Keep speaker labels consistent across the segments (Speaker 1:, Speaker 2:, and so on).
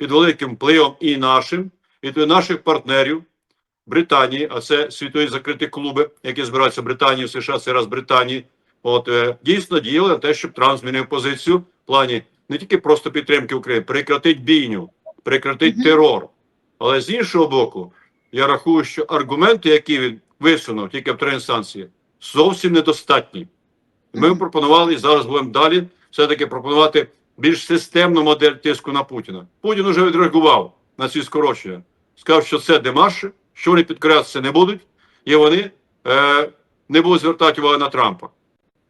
Speaker 1: під великим впливом і нашим, і до наших партнерів Британії, а це світові закриті клуби, які збираються в Британії, в США, це раз Британії. От е, дійсно діяли на те, щоб Трамп змінив позицію в плані не тільки просто підтримки України, прекратить бійню, прекратить
Speaker 2: Мгм.
Speaker 1: терор. Але з іншого боку, я рахую, що аргументи, які він висунув тільки в три інстанції, зовсім недостатні. Ми
Speaker 2: Мгм.
Speaker 1: пропонували і зараз будемо далі все-таки пропонувати більш системну модель тиску на Путіна. Путін уже відреагував на ці скорочення. Сказав, що це демарші, що вони підкорятися не будуть, і вони е, не будуть звертати увагу на Трампа.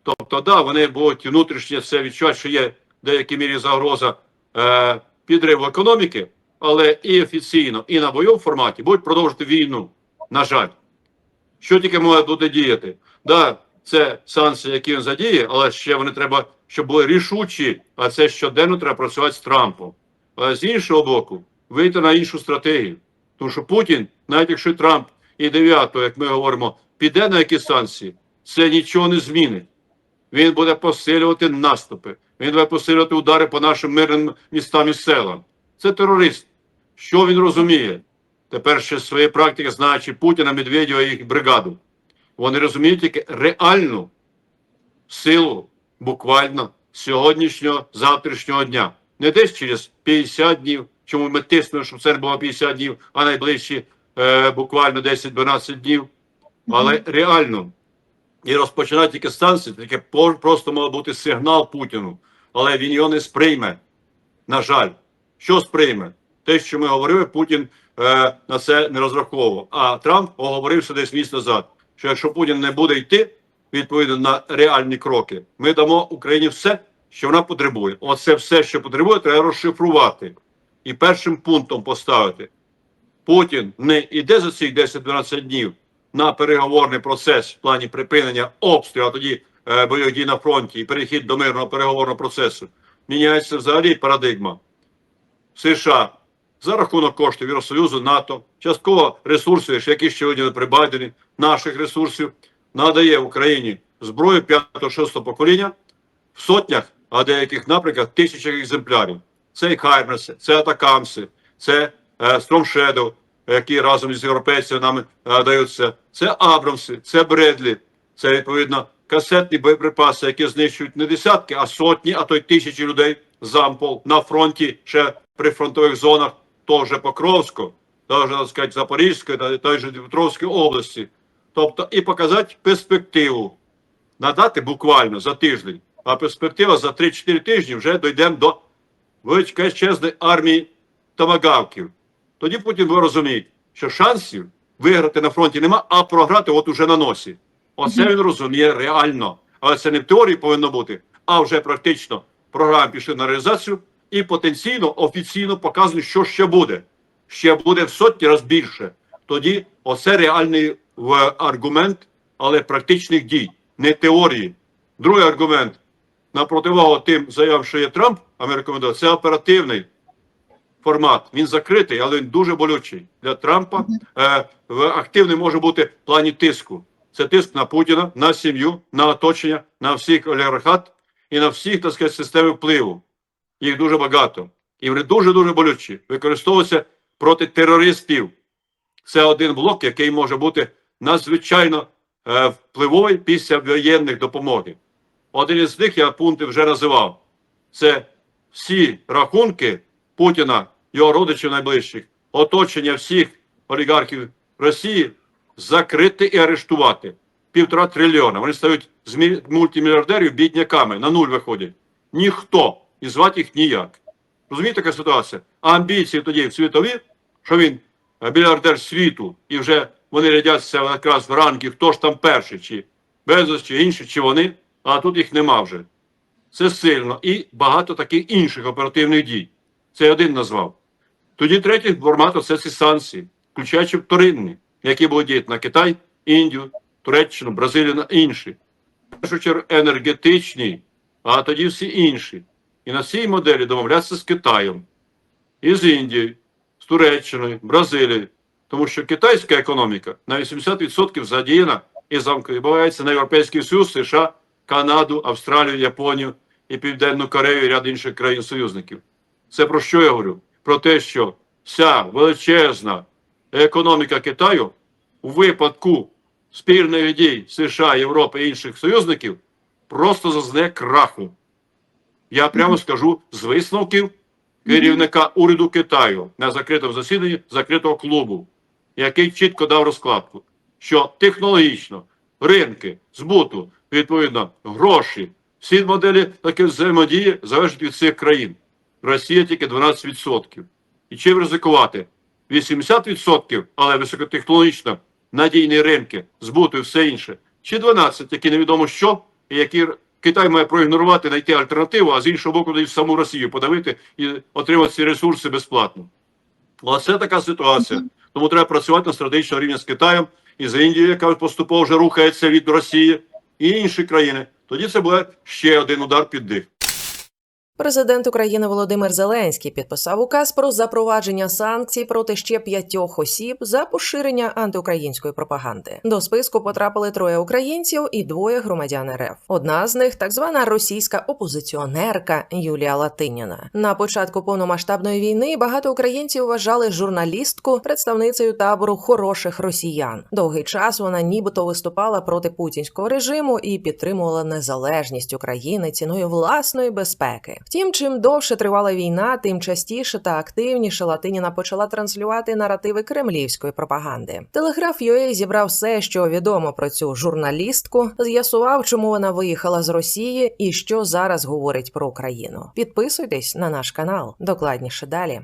Speaker 1: Тобто, да, вони будуть внутрішньо це відчувати, що є в деякій мірі загроза е, підриву економіки, але і офіційно, і на бойовому форматі будуть продовжувати війну. На жаль, що тільки може буде діяти? Да, це санкції, які він задіє, але ще вони треба, щоб були рішучі, а це щоденно треба працювати з Трампом. Але з іншого боку, вийти на іншу стратегію. Тому що Путін, навіть якщо Трамп і 9, як ми говоримо, піде на якісь санкції, це нічого не змінить. Він буде посилювати наступи, він буде посилювати удари по нашим мирним містам і селам. Це терорист. Що він розуміє? Тепер ще з своєї практики, знаючи Путіна, Медведєва і їх бригаду. Вони розуміють тільки реальну силу буквально сьогоднішнього, завтрашнього дня. Не десь через 50 днів, чому ми тиснемо, щоб це не було 50 днів, а найближчі е, буквально 10-12 днів. Але реально. І розпочинати тільки станції, таке просто має бути сигнал Путіну, але він його не сприйме. На жаль, що сприйме? Те, що ми говорили, Путін е, на це не розраховував. А Трамп оговорився десь місяць назад, що якщо Путін не буде йти відповідно на реальні кроки, ми дамо Україні все, що вона потребує. Оце все, що потребує, треба розшифрувати і першим пунктом поставити. Путін не йде за цих 10-12 днів на переговорний процес в плані припинення обстрілу, а тоді е, бойових дій на фронті і перехід до мирного переговорного процесу. Міняється взагалі парадигма. США за рахунок коштів Євросоюзу, НАТО, частково ресурсів, які ще сьогодні не прибайдені, наших ресурсів, надає Україні зброю 5-6 покоління в сотнях, а деяких напрямках тисячах екземплярів. Це і Хаймерси, це Атакамси, це е, Стромшедов, які разом із європейцями нам е, даються. Це Абрамси, це Бредлі, це відповідно касетні боєприпаси, які знищують не десятки, а сотні, а то й тисячі людей зампол на фронті, ще при фронтових зонах того же Покровського, того так сказати, Запорізької, той же Дніпровської області. Тобто і показати перспективу, надати буквально за тиждень, а перспектива за 3-4 тижні вже дійдемо до величезної армії томагавків. Тоді Путін буде розуміти, що шансів виграти на фронті нема, а програти от уже на носі. Оце він розуміє реально. Але це не в теорії повинно бути, а вже практично програми пішли на реалізацію і потенційно офіційно показують, що ще буде. Ще буде в сотні разів більше. Тоді оце реальний в, аргумент, але практичних дій, не теорії. Другий аргумент на противагу тим заявам, що є Трамп, а це оперативний формат. Він закритий, але він дуже болючий для Трампа. Е, в- активний може бути в плані тиску. Це тиск на Путіна, на сім'ю, на оточення, на всіх олігархат і на всіх так сказати, системи впливу. Їх дуже багато. І вони дуже дуже болючі. Використовуються проти терористів. Це один блок, який може бути надзвичайно е, впливовий після воєнних допомоги. Один із них я пункти вже називав. Це всі рахунки Путіна, його родичів найближчих, оточення всіх олігархів Росії закрити і арештувати. Півтора трильйона. Вони стають з мультимільярдерів бідняками, на нуль виходять. Ніхто. І звати їх ніяк. Розумієте, така ситуація? А амбіції тоді в світові, що він е, мільярдер світу, і вже вони рядяться якраз в ранки, хто ж там перший, чи Безос, чи інші, чи вони, а тут їх нема вже. Це сильно. І багато таких інших оперативних дій. Це один назвав. Тоді третій формат це ці санкції, включаючи вторинні, які будуть діяти на Китай, Індію, Туреччину, Бразилію на інші. В першу чергу енергетичні, а тоді всі інші. І на цій моделі домовлятися з Китаєм, і з Індією, з Туреччиною, Бразилією. Тому що китайська економіка на 80% задіяна і відбувається на Європейський Союз, США, Канаду, Австралію, Японію і Південну Корею і ряд інших країн-союзників. Це про що я говорю? про те, що вся величезна економіка Китаю у випадку спільних дій США, Європи і інших союзників просто зазне краху. Я прямо скажу з висновків керівника уряду Китаю на закритому засіданні закритого клубу, який чітко дав розкладку, що технологічно ринки збуту, відповідно, гроші, всі моделі такі взаємодії залежать від цих країн. Росія тільки 12%. І чим ризикувати? 80%, але високотехнологічно надійні ринки, збуту і все інше, чи 12, які невідомо що, і які Китай має проігнорувати, знайти альтернативу, а з іншого боку, в саму Росію подавити і отримати ці ресурси безплатно. Оце така ситуація. Тому треба працювати на стратегічному рівні з Китаєм і з Індією, яка поступово вже рухається від Росії, і інші країни. Тоді це буде ще один удар під дих.
Speaker 2: Президент України Володимир Зеленський підписав указ про запровадження санкцій проти ще п'ятьох осіб за поширення антиукраїнської пропаганди. До списку потрапили троє українців і двоє громадян РФ. Одна з них так звана російська опозиціонерка Юлія Латиніна. На початку повномасштабної війни багато українців вважали журналістку представницею табору хороших росіян. Довгий час вона нібито виступала проти путінського режиму і підтримувала незалежність України ціною власної безпеки. Втім, чим довше тривала війна, тим частіше та активніше Латиніна почала транслювати наративи кремлівської пропаганди. Телеграф UA зібрав все, що відомо про цю журналістку, з'ясував, чому вона виїхала з Росії і що зараз говорить про Україну. Підписуйтесь на наш канал. Докладніше далі.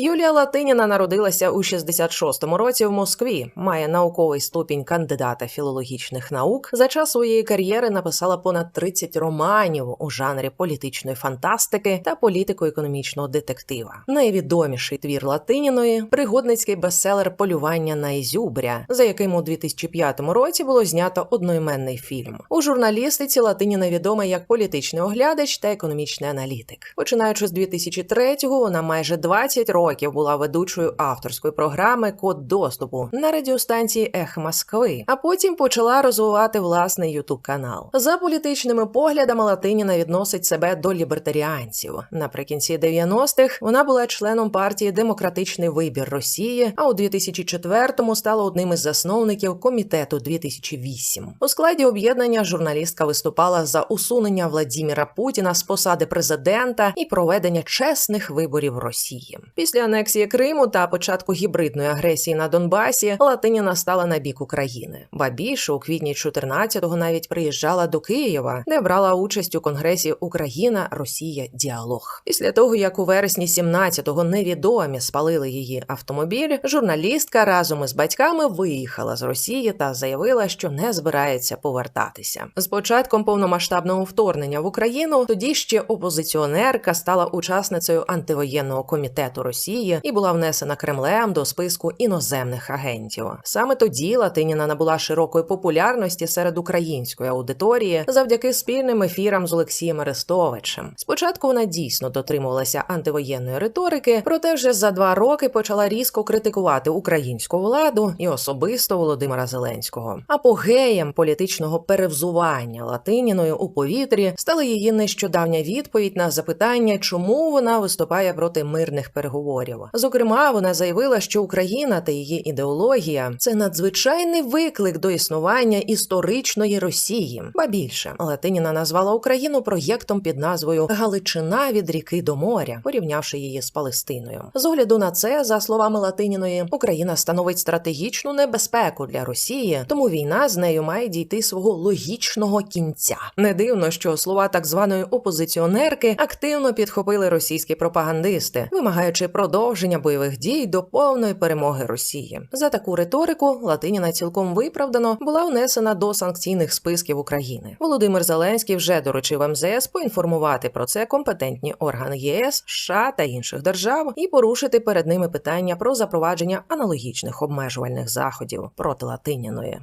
Speaker 2: Юлія Латиніна народилася у 66-му році в Москві. Має науковий ступінь кандидата філологічних наук. За час своєї кар'єри написала понад 30 романів у жанрі політичної фантастики та політико-економічного детектива. Найвідоміший твір Латиніної пригодницький бестселер Полювання на Ізюбря, за яким у 2005 році було знято одноіменний фільм. У журналістиці Латиніна відома як політичний оглядач та економічний аналітик. Починаючи з 2003-го, вона майже 20 років була ведучою авторської програми Код доступу на радіостанції Ех Москви, а потім почала розвивати власний ютуб канал. За політичними поглядами Латиніна відносить себе до лібертаріанців. Наприкінці 90-х вона була членом партії Демократичний вибір Росії, а у 2004-му стала одним із засновників комітету 2008. У складі об'єднання журналістка виступала за усунення Владіміра Путіна з посади президента і проведення чесних виборів Росії. Після анексії Криму та початку гібридної агресії на Донбасі Латиніна стала на бік України. Ба більше у квітні 14-го навіть приїжджала до Києва, де брала участь у конгресі Україна Росія діалог. Після того як у вересні 17-го невідомі спалили її автомобіль, журналістка разом із батьками виїхала з Росії та заявила, що не збирається повертатися. З початком повномасштабного вторгнення в Україну тоді ще опозиціонерка стала учасницею антивоєнного комітету Росії і була внесена Кремлем до списку іноземних агентів. Саме тоді Латиніна набула широкої популярності серед української аудиторії завдяки спільним ефірам з Олексієм Арестовичем. Спочатку вона дійсно дотримувалася антивоєнної риторики, проте вже за два роки почала різко критикувати українську владу і особисто Володимира Зеленського. Апогеєм політичного перевзування Латиніною у повітрі стала її нещодавня відповідь на запитання, чому вона виступає проти мирних переговорів. Зокрема, вона заявила, що Україна та її ідеологія це надзвичайний виклик до існування історичної Росії. Ба більше Латиніна назвала Україну проєктом під назвою Галичина від ріки до моря, порівнявши її з Палестиною. З огляду на це, за словами Латиніної, Україна становить стратегічну небезпеку для Росії, тому війна з нею має дійти свого логічного кінця. Не дивно, що слова так званої опозиціонерки активно підхопили російські пропагандисти, вимагаючи продовження бойових дій до повної перемоги Росії. За таку риторику Латиніна цілком виправдано була внесена до санкційних списків України. Володимир Зеленський вже доручив МЗС поінформувати про це компетентні органи ЄС, США та інших держав і порушити перед ними питання про запровадження аналогічних обмежувальних заходів проти Латиніної.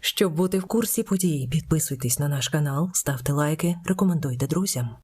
Speaker 2: Щоб бути в курсі подій, підписуйтесь на наш канал, ставте лайки, рекомендуйте друзям.